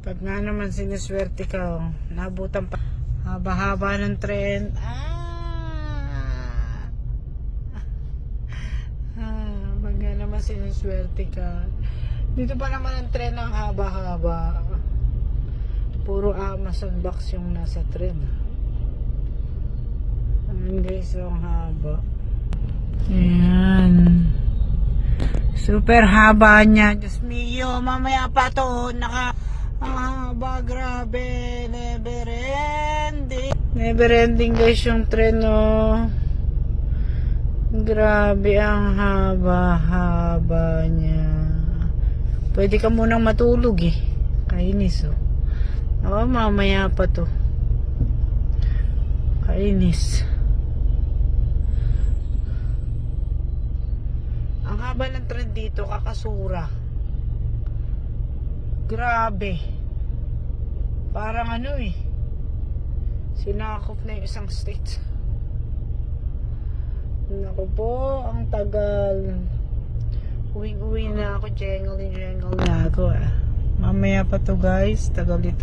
Pag nga naman siniswerte ka, oh, nabutan pa. Haba-haba ng tren. Ah! ah pag nga naman siniswerte ka. Dito pa naman ang tren ang haba-haba. Puro Amazon box yung nasa tren. Ayan guys, ang haba. Ayan. Super haba niya. Diyos mio, mamaya pa to. Naka, ang haba, grabe. Never ending. Never ending guys yung tren, oh. Grabe ang haba-haba niya. Pwede ka munang matulog eh. Kainis, oh. Oo, mamaya pa to. Kainis. Ang haba ng trend dito, kakasura. Grabe. Parang ano eh. Sinakop na yung isang state. Naku po, ang tagal. Uwing-uwi na ako, jengle-jengle na ako ah. Mamaya pa to guys, tagal dito.